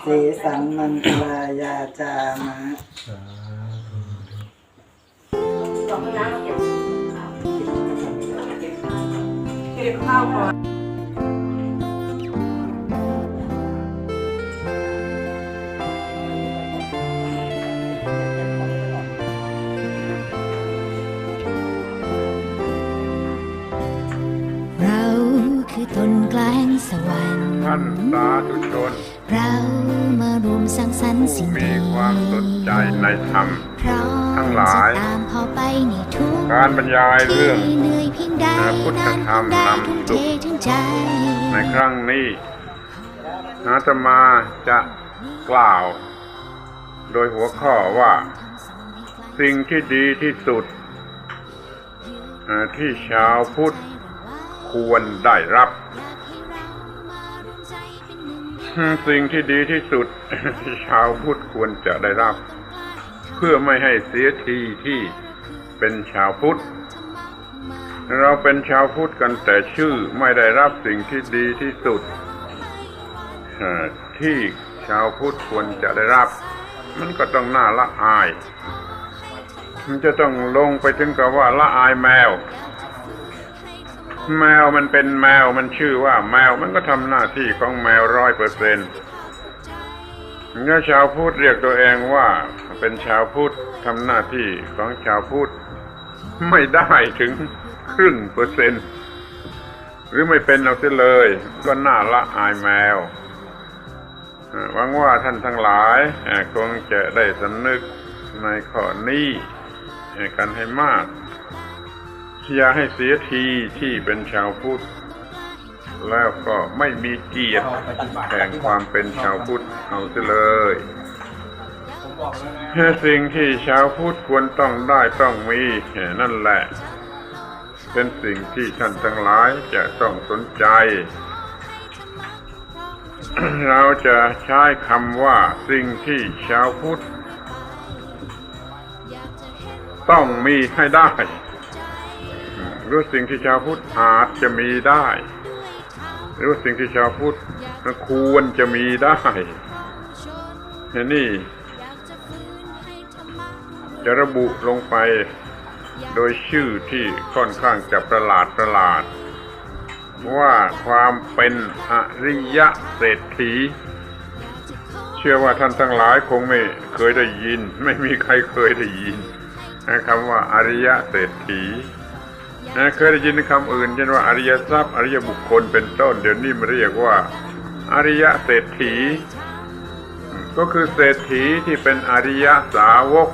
เสสังมันตรายาจามะเก็บข้าวก่อน ต้นกลางสวรรค์ท่านสาธุชน เรามารวมสร้างสรรค์ผู้สิ่งมีดีความสนใจในธรรมพร้อมทั้งหลายจะตามพ่อไปในทุกการบรรยายเรื่องที่เหนื่อยเพียงใดพุทธนั้นธรรมได้นำทุ่มสุเทขทั้งใจในครั้งนี้อาตมาจะกล่าว โดยหัวข้อว่า สิ่งที่ดีที่สุดเอ่อที่ชาวพุทธควรได้รับ สิ่งที่ดีที่สุดที่ชาวพุทธควรจะได้รับ เพื่อไม่ให้เสียทีที่เป็นชาวพุทธ เราเป็นชาวพุทธกันแต่ชื่อไม่ได้รับสิ่งที่ดีที่สุดที่ชาวพุทธควรจะได้รับ มันก็ต้องน่าละอาย มันจะต้องลงไปถึงกับว่าละอายแมว แมวมันเป็นแมวมันชื่อว่าแมวมันก็ทำหน้าที่ของแมวร้อยเปอร์เซ็นต์เมื่อชาวพุทธเรียกตัวเองว่าเป็นชาวพุทธทำหน้าที่ของชาวพุทธไม่ได้ถึงครึ่งเปอร์เซ็นต์หรือไม่เป็นเอาเสียเลย ก็น่าละอายแมวหวังว่าท่านทั้งหลายคงจะได้สำนึกในข้อนี้กันให้มาก อย่าให้เสียทีที่เป็นชาวพุทธ แล้วก็ไม่มีเกียรติแห่งความเป็นชาวพุทธเอาเสียเลยสิ่งที่ชาวพุทธควรต้องได้ต้องมีนั่นแหละ เป็นสิ่งที่ท่านทั้งหลายจะต้องสนใจ เราจะใช้คำว่าสิ่งที่ชาวพุทธ ต้องมีให้ได้ รือสิ่งที่ชาวพุทธอาจจะมีได้หรือสิ่งที่ชาวพุทธควรจะมีได้นี่จะระบุลงไปโดยชื่อที่ค่อนข้างจะประหลาดประหลาด ว่าความเป็นอริยะเศรษฐี เชื่อว่าท่านทั้งหลายคงไม่เคยได้ยิน ไม่มีใครเคยได้ยินคำว่าอริยะเศรษฐี นะเคยได้ยินคำอื่นเช่นว่าอริยทรัพย์อริยบุคคลเป็นต้น เดี๋ยวนี้มาเรียกว่า อริยเศรษฐี ก็คือเศรษฐีที่เป็นอริยสาวก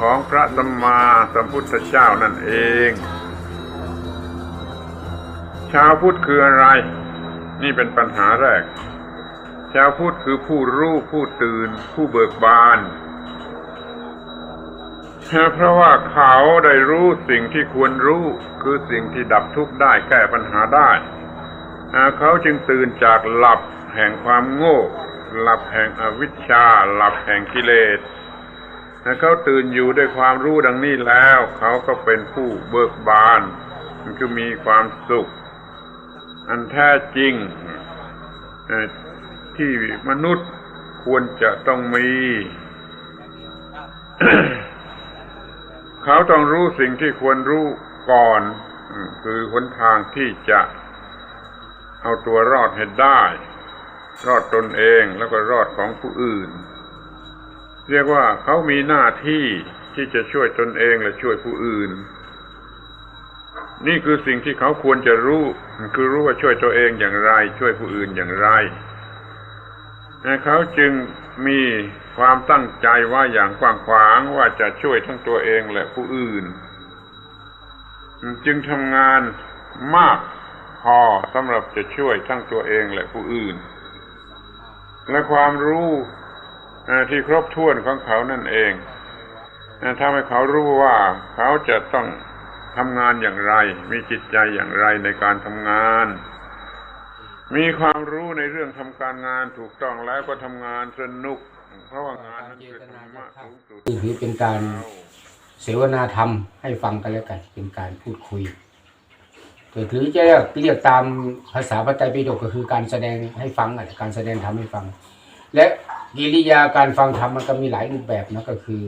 ของพระสัมมาสัมพุทธเจ้านั่นเอง ชาวพุทธคืออะไร นี่เป็นปัญหาแรก ชาวพุทธคือผู้รู้ผู้ตื่นผู้เบิกบาน เพราะว่าเขาได้รู้สิ่งที่ควรรู้คือสิ่งที่ดับทุกข์ได้แก้ปัญหาได้เขาจึงตื่นจากหลับแห่งความโง่ หลับแห่งอวิชชา หลับแห่งกิเลสเขาตื่นอยู่ด้วยความรู้ดังนี้แล้ว เขาก็เป็นผู้เบิกบานคือมีความสุข อันแท้จริงที่มนุษย์ควรจะต้องมี เขาต้องรู้สิ่งที่ควรรู้ก่อน คือหนทางที่จะเอาตัวรอดให้ได้ รอดตนเองแล้วก็รอดของผู้อื่น เรียกว่าเขามีหน้าที่ที่จะช่วยตนเองและช่วยผู้อื่น นี่คือสิ่งที่เขาควรจะรู้ คือรู้ว่าช่วยตัวเองอย่างไร ช่วยผู้อื่นอย่างไร เขาจึงมีความตั้งใจว่าอย่างกว้างขวางว่าจะช่วยทั้งตัวเองและผู้อื่น จึงทำงานมากพอสำหรับจะช่วยทั้งตัวเองและผู้อื่น และความรู้ที่ครบถ้วนของเขานั่นเองทำให้เขารู้ว่าเขาจะต้องทำงานอย่างไร มีจิตใจอย่างไรในการทำงาน มีความรู้ในเรื่องทำการงานถูกต้องแล้วก็ทำงานสนุก เพราะว่างานนั้นคือธรรมะสูงสุดนี่ถือเป็นการเสวนาธรรมให้ฟังกันแล้วกันเป็นการพูดคุยหรือจะเรียกเรียกตามภาษาพระไตรปิฎกก็คือการแสดงให้ฟังอะการแสดงธรรมให้ฟัง และกิริยาการฟังธรรมมันก็มีหลายรูปแบบนะก็คือ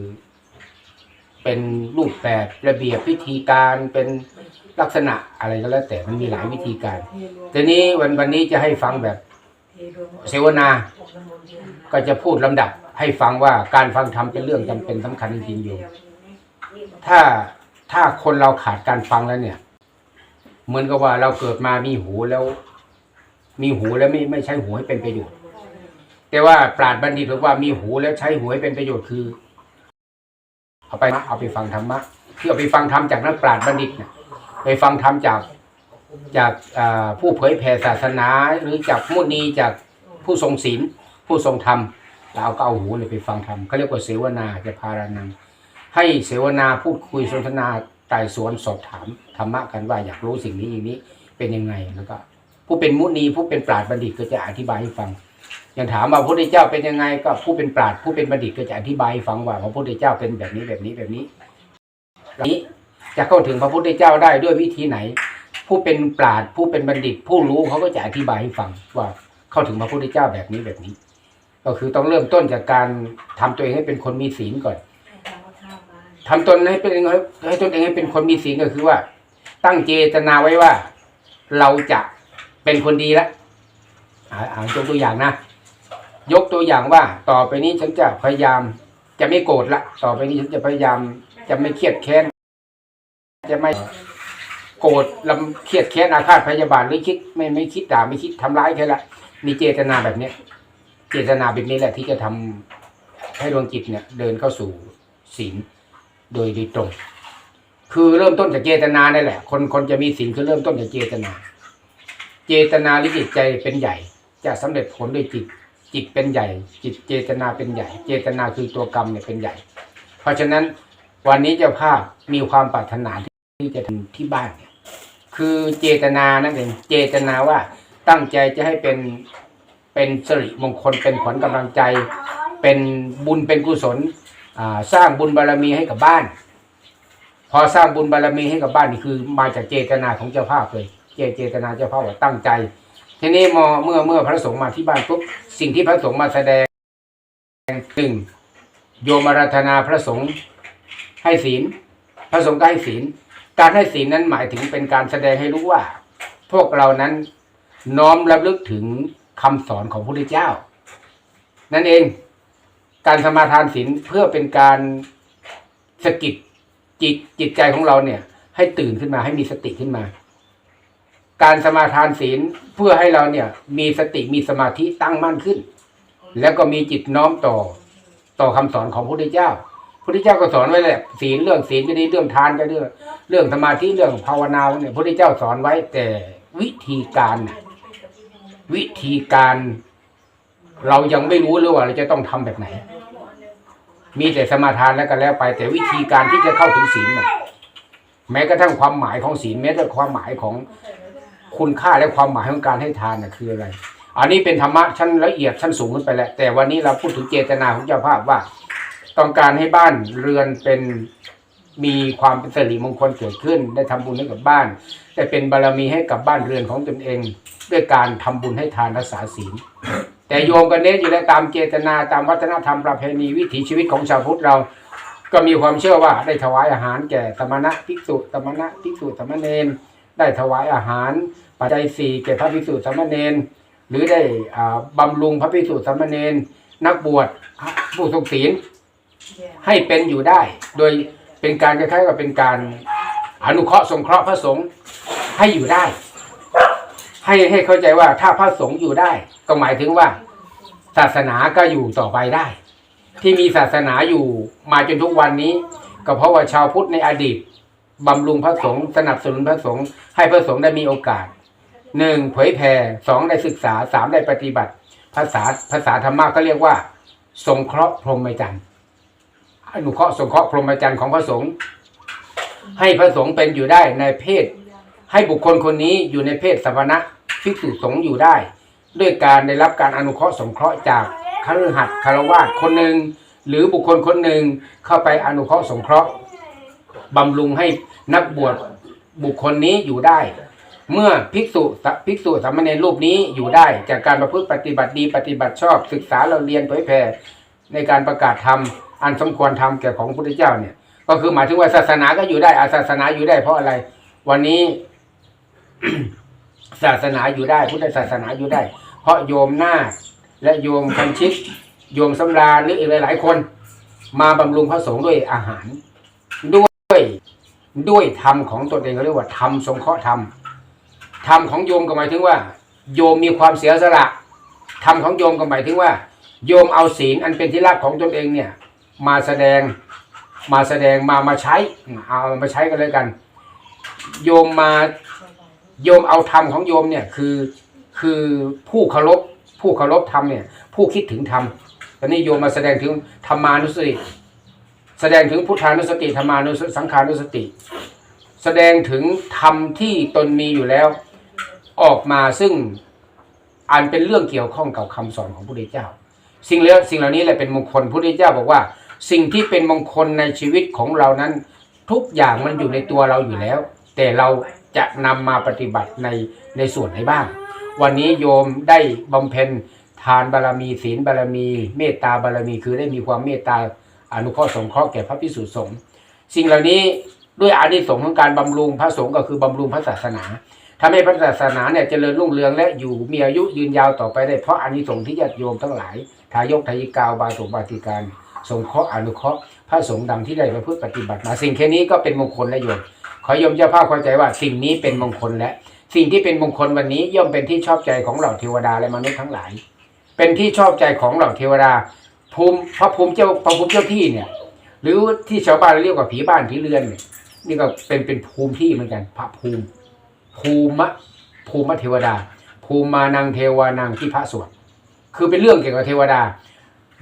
เป็นรูปแบบระเบียบพิธีการเป็น ลักษณะอะไรก็แล้วแต่มันมีหลายวิธีการ ทีนี้วันวันนี้จะให้ฟังแบบเสวนา ก็จะพูดลำดับให้ฟังว่าการฟังธรรมเป็นเรื่องจำเป็นสำคัญจริงๆอยู่ ถ้าถ้าคนเราขาดการฟังแล้วเนี่ย เหมือนกับว่าเราเกิดมามีหูแล้ว มีหูแล้วไม่ไม่ใช้หูให้เป็นประโยชน์ แต่ว่าปราดบัณฑิตบอกว่ามีหูแล้วใช้หูให้เป็นประโยชน์คือ เอาไปเอาไปฟังธรรมะที่เอาไปฟังธรรมจากนักปราชญ์บัณฑิตเนี่ย ไปฟังธรรมจากจากผู้เผยแผ่ศาสนา หรือจากมุนีจากผู้ทรงศีลผู้ทรงธรรมเราก็เอาหูเนี่ยไปฟังธรรมเขาเรียกว่าเสวนาจะพารานัง ให้เสวนาพูดคุยสนทนาไต่สวนสอบถามธรรมะกันว่าอยากรู้สิ่งนี้อย่างนี้เป็นยังไงแล้วก็ผู้เป็นมุนีผู้เป็นปราชญ์บัณฑิตก็จะอธิบายให้ฟังอย่างถามว่าพระพุทธเจ้าเป็นยังไงก็ผู้เป็นปราชญ์ผู้เป็นบัณฑิตก็จะอธิบายให้ฟังว่าพระพุทธเจ้าเป็นแบบนี้แบบนี้แบบนี้นี้ จะเข้าถึงพระพุทธเจ้าได้ด้วยวิธีไหน ผู้เป็นปราชญ์ผู้เป็นบัณฑิต ผู้รู้เขาก็จะอธิบายให้ฟังว่าเข้าถึงพระพุทธเจ้าแบบนี้แบบนี้ ก็คือต้องเริ่มต้นจากการทำตัวเองให้เป็นคนมีศีลก่อนทำตนให้เป็นให้ตนเองให้เป็นคนมีศีลก็คือว่า ตั้งเจตนาไว้ว่า เราจะเป็นคนดีแล้วอ่าอ่ายกตัวอย่างนะยกตัวอย่างว่า ต่อไปนี้ฉันจะพยายามจะไม่โกรธละ ต่อไปนี้ฉันจะพยายามจะไม่เครียดแค้น จะไม่โกรธลำเครียดแค้นอาฆาตพยาบาทหรือคิดไม่ไม่คิดด่าไม่คิดทำร้ายใครละมีเจตนาแบบเนี้ย เจตนาแบบนี้แหละที่จะทำให้ดวงจิตเนี่ย เดินเข้าสู่ศีลโดยโดยตรง คือเริ่มต้นจากเจตนานี่แหละ คนคนจะมีศีลคือเริ่มต้นจากเจตนา เจตนาหรือจิตใจเป็นใหญ่ จะสำเร็จผลด้วยจิต จิตเป็นใหญ่ จิตเจตนาเป็นใหญ่ เจตนาคือตัวกรรมเนี่ยเป็นใหญ่ เพราะฉะนั้นวันนี้เจ้าภาพมีความปรารถนา ที่จะทำที่บ้านเนี่ยคือเจตนานั่นเองเจตนาว่าตั้งใจจะให้เป็นเป็นสิริมงคลเป็นขวัญกำลังใจ เป็นบุญเป็นกุศลสร้างบุญบารมีให้กับบ้าน พอสร้างบุญบารมีให้กับบ้านนี่คือ มาจากเจตนาของเจ้าภาพเลยเจเจตนาเจ้าภาพว่าตั้งใจ ทีนี้มอเมื่อเมื่อพระสงฆ์มาที่บ้านปุ๊บสิ่งที่พระสงฆ์มาแสดงหนึ่งโยมอาราธนาพระสงฆ์ให้ศีล พระสงฆ์ก็ให้ศีล การให้ศีลนั้นหมายถึงเป็นการแสดงให้รู้ว่า พวกเรานั้นน้อมระลึกถึงคำสอนของพระพุทธเจ้า นั่นเองการสมาทานศีลเพื่อเป็นการสะกิดจิตจิตใจของเราเนี่ย ให้ตื่นขึ้นมาให้มีสติขึ้นมา การสมาทานศีลเพื่อให้เราเนี่ย มีสติมีสมาธิตั้งมั่นขึ้น แล้วก็มีจิตน้อมต่อต่อคำสอนของพระพุทธเจ้า พระพุทธเจ้าก็สอนไว้แหละศีลเรื่องศีลก็ดีเรื่องทานก็ดีเรื่องสมาธิเรื่องภาวนาเนี่ยพระพุทธเจ้าสอนไว้แต่วิธีการวิธีการ เรายังไม่รู้เลยว่าเราจะต้องทำแบบไหน มีแต่สมาทานแล้วก็แล้วไป แต่วิธีการที่จะเข้าถึงศีลน่ะแม้กระทั่งความหมายของศีลแม้แต่ความหมายของคุณค่าและความหมายของการให้ทานน่ะคืออะไร อันนี้เป็นธรรมะชั้นละเอียดชั้นสูงขึ้นไปแล้วแต่วันนี้เราพูดถึงเจตนาของเจ้าภาพว่า ต้องการให้บ้านเรือนเป็นมีความเป็นสิริมงคลเกิดขึ้น ได้ทำบุญให้กับบ้าน ได้เป็นบารมีให้กับบ้านเรือนของตนเอง ด้วยการทำบุญให้ทานรักษาศีล แต่โยมกันเน้นอยู่แล้วตามเจตนาตามวัฒนธรรมประเพณีวิถีชีวิตของชาวพุทธเรา ก็มีความเชื่อว่าได้ถวายอาหารแก่สมณะภิกษุสมณะภิกษุสมณเณรได้ถวายอาหารปัจจัยสี่แก่พระภิกษุสมณเณรหรือได้บำรุงพระภิกษุสมณเณรนักบวชผู้ทรงศีล ให้เป็นอยู่ได้ โดยเป็นการคล้ายๆกับเป็นการอนุเคราะห์สงเคราะห์พระสงฆ์ให้อยู่ได้ ให้ให้เข้าใจว่าถ้าพระสงฆ์อยู่ได้ ก็หมายถึงว่า ศาสนาก็อยู่ต่อไปได้ ที่มีศาสนาอยู่มาจนทุกวันนี้ ก็เพราะว่าชาวพุทธในอดีตบำรุงพระสงฆ์สนับสนุนพระสงฆ์ให้พระสงฆ์ได้มีโอกาสหนึ่งเผยแผ่สองได้ศึกษาสามได้ปฏิบัติ ภาษาภาษาธรรมะก็เรียกว่า สงเคราะห์พรหมจรรย์ อนุเคราะห์สงเคราะห์พรหมจรรย์ของพระสงฆ์ให้พระสงฆ์เป็นอยู่ได้ในเพศ ให้บุคคลคนนี้อยู่ในเพศสมณะภิกษุสงฆ์อยู่ได้ ด้วยการได้รับการอนุเคราะห์สงเคราะห์จากคฤหัสถ์คารวาสคนหนึ่งหรือบุคคลคนหนึ่งเข้าไปอนุเคราะห์สงเคราะห์บำรุงให้นักบวชบุคคลนี้อยู่ได้ เมื่อภิกษุภิกษุสามเณรรูปนี้อยู่ได้ จากการประพฤติปฏิบัติดีปฏิบัติชอบศึกษาเราเรียนเผยแผ่ในการประกาศธรรม อันสมควรทำแก่ของพระพุทธเจ้าเนี่ย ก็คือหมายถึงว่าศาสนาก็อยู่ได้อาศาสนาอยู่ได้เพราะอะไร วันนี้ศาสนาอยู่ได้ พุทธศาสนาอยู่ได้ เพราะโยมหน้าและโยมคันชิตโยมสำราญหรืออีกหลาย ๆ คน มาบำรุงพระสงฆ์ด้วยอาหาร ด้วยด้วยธรรมของตนเองเขาเรียกว่าธรรมสงเคราะห์ธรรมธรรมของโยมก็หมายถึงว่า โยมมีความเสียสละธรรมของโยมก็หมายถึงว่า โยมเอาศีลอันเป็นที่รักของตนเองเนี่ย มาแสดงมาแสดงมามาใช้เอามาใช้กันเลยกัน โยมมาโยมเอาธรรมของโยมเนี่ยคือคือผู้เคารพผู้เคารพธรรมเนี่ย ผู้คิดถึงธรรมตอนนี้โยมมาแสดงถึงธรรมานุสติแสดงถึงพุทธานุสติธรรมานุสติสังขานุสติ แสดงถึงธรรมที่ตนมีอยู่แล้ว ออกมาซึ่งอันเป็นเรื่องเกี่ยวข้องกับคำสอนของพระพุทธเจ้า สิ่งเหล่าสิ่งเหล่านี้แหละเป็นมงคลพระพุทธเจ้าบอกว่า สิ่งที่เป็นมงคลในชีวิตของเรานั้น ทุกอย่างมันอยู่ในตัวเราอยู่แล้ว แต่เราจะนำมาปฏิบัติในในส่วนไหนบ้าง วันนี้โยมได้บำเพ็ญทานบารมีศีลบารมี เมตตาบารมีคือได้มีความเมตตาอนุเคราะห์สงเคราะห์แก่พระพิสุสงฆ์สิ่งเหล่านี้ด้วยอานิสงส์ของการบำรุงพระสงฆ์ก็คือบำรุงพระศาสนาทำให้พระศาสนาเนี่ยเจริญรุ่งเรืองและอยู่มีอายุยืนยาวต่อไปได้เพราะอานิสงส์ที่ญาติโยมทั้งหลาย ทายกทายิกาวบาสุบาติการ สงเคราะห์อนุเคราะห์พระสงฆ์ดังที่ได้ประพฤติปฏิบัติมาสิ่งแค่นี้ก็เป็นมงคลและโยมขอโยมเจ้าภาพเข้าใจว่าสิ่งนี้เป็นมงคลและ สิ่งที่เป็นมงคลวันนี้ย่อมเป็นที่ชอบใจของเหล่าเทวดาและมนุษย์ทั้งหลาย เป็นที่ชอบใจของเหล่าเทวดาภูมิพระภูมิเจ้าพระภูมิเจ้าที่เนี่ย หรือที่ชาวบ้านเรียกว่าผีบ้านผีเรือนเนี่ยนี่ก็เป็นเป็นภูมิที่เหมือนกัน พระภูมิ ภูมิภูมิเทวดา ภูมิมานังเทวานังที่พระสวดคือเป็นเรื่องเกี่ยวกับเทวดา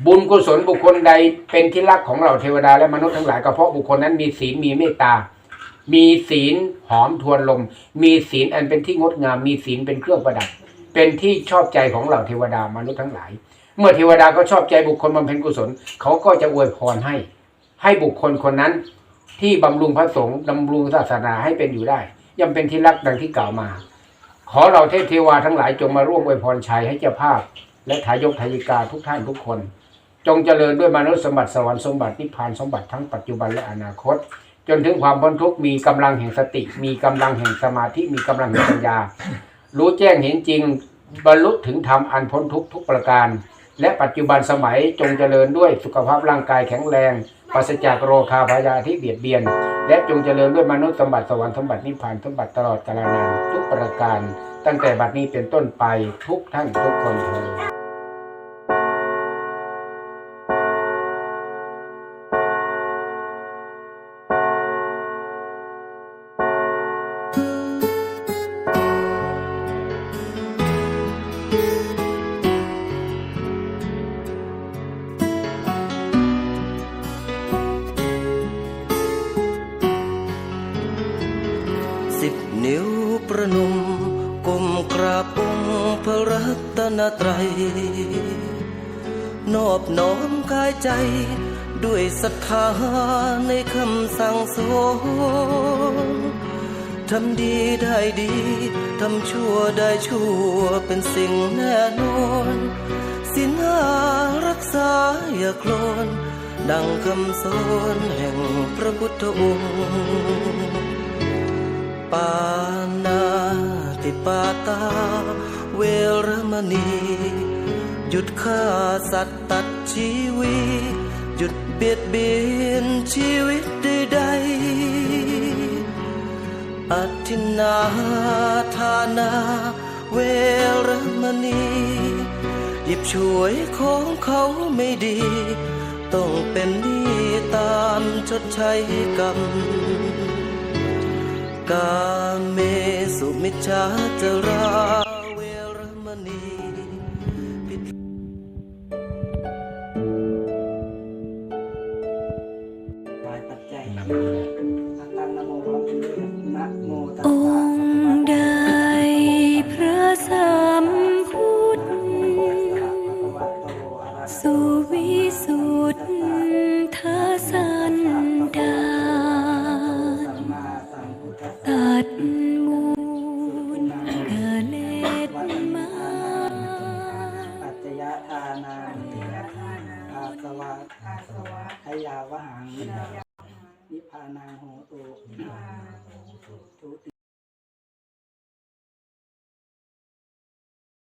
บุญกุศลบุคคลใดเป็นที่รักของเราเทวดาและมนุษย์ทั้งหลายก็เพราะบุคคลนั้นมีศีลมีเมตตา มีศีลหอมทวนลม มีศีลอันเป็นที่งดงาม มีศีลเป็นเครื่องประดับ เป็นที่ชอบใจของเหล่าเทวดามนุษย์ทั้งหลาย เมื่อเทวดาก็ชอบใจบุคคลบำเพ็ญกุศล เขาก็จะอวยพรให้ ให้บุคคลคนนั้น ที่บำรุงพระสงฆ์บำรุงศาสนาให้เป็นอยู่ได้ ย่อมเป็นที่รักดังที่กล่าวมา ขอเราเทพเทวาทั้งหลายจงมาร่วมอวยพรชัยให้เจ้าภาพ และทายกทายิกาทุกท่านทุกคน จงเจริญด้วยมนุษย์สมบัติสวรรค์สมบัตินิพพานสมบัติทั้งปัจจุบันและอนาคต จนถึงความพ้นทุกข์มีกำลังแห่งสติ มีกำลังแห่งสมาธิมีกำลังแห่งปัญญา รู้แจ้งเห็นจริงบรรลุถึงธรรมอันพ้นทุกทุกประการ และปัจจุบันสมัยจงเจริญด้วยสุขภาพร่างกายแข็งแรงปราศจากโรคาพยาธิเบียดเบียน และจงเจริญด้วยมนุษย์สมบัติสวรรค์สมบัตินิพพานสมบัติตลอดกาลนานทุกประการ ตั้งแต่บัดนี้เป็นต้นไปทุกท่านทุกคนเถิด สิบนิ้วประนมก้มกราบองค์พระรัตนตรัย นอบน้อมกายใจด้วยศรัทธาในคำสั่งสอนทำดีได้ดี ทำชั่วได้ชั่วเป็นสิ่งแน่นอนสินหารักษาอย่าโคลนดังคำสอนแห่งพระพุทธองค์ ปานาติปาตา เวรมณี หยุดฆ่าสัตว์ตัดชีวิต หยุดเบียดเบียนชีวิตใดๆอธินาทานา เวรมณีหยิบช่วยของเขาไม่ดี ต้องเป็นหนี้ตามชดใช้กรรม กาเมสุมิชาจราเวรมณี